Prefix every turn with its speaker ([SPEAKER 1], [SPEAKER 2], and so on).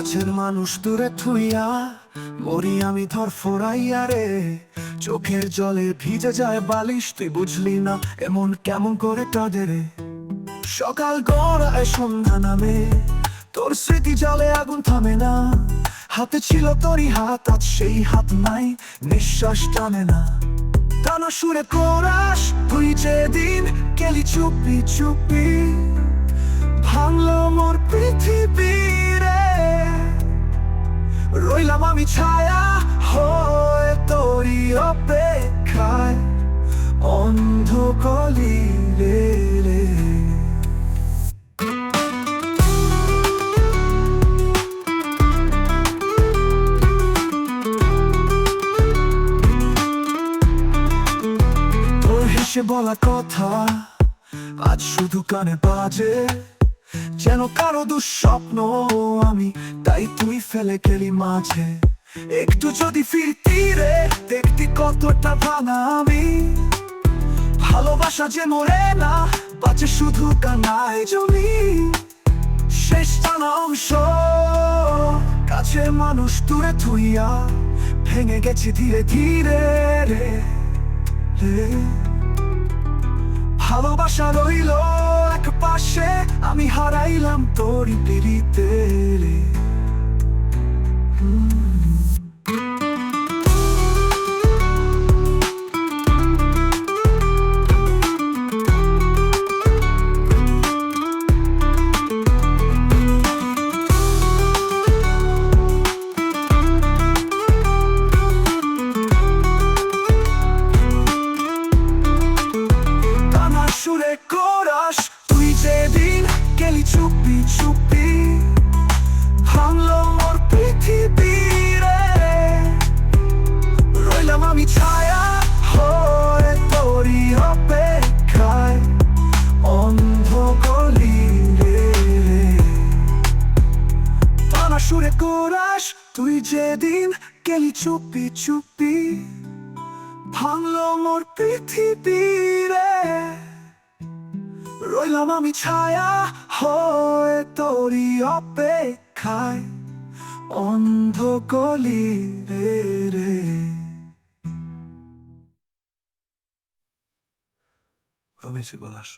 [SPEAKER 1] কাছের মানুষ দূরে থুইয়া মরি আমি ধর ফোরাইয়া রে। চোখের জলে ভিজে যায় বালিশ, তুই বুঝলি না এমন কেমন করে কাঁদে রে। সকাল গড়ায় সন্ধ্যা নামে, তোর স্মৃতি জলে আগুন থামে না। হাতে ছিল তোরই হাত, আজ সেই হাত নাই, নিঃশ্বাস টানে না। টানা সুরে কোরাস তুই যেদিন গেলি চুপি চুপি, ভাঙলো আমি ছায়া হয়ে তোরই অপেক্ষায় অন্ধ কলি রে। রে বলা কথা আজ শুধু কানে বাজে, যেন কারও দুঃস্বপ্ন ফেলে গেলি মাঝে। একটু যদি ফিরতি রে, দেখতি কতটা ভাঙা আমি। ভালোবাসা যে মরে না, বাঁচে শুধু কানায় জমি। শেষ টানা অংশ, কাছে মানুষ দূরে থুইয়া ভেঙে গেছে ধীরে ধীরে রে রে। ভালোবাসা রইল এক পাশে, আমি হারাইলাম তোর পিড়িতে রে। সুরে কোরাস। তুই যেদিন গেলি চুপি চুপি, ভাঙলো মোর পৃথিবী রে। রইলাম আমি ছায়া হয়ে তোরই অপেক্ষায় অন্ধ তুই যেদিন গেলি চুপি চুপি, ভাঙলো মোর পৃথিবী রইলাম আমি ছায়া হয়ে তোরি অপেক্ষায় অন্ধ কলি রে। রে আমি বলাস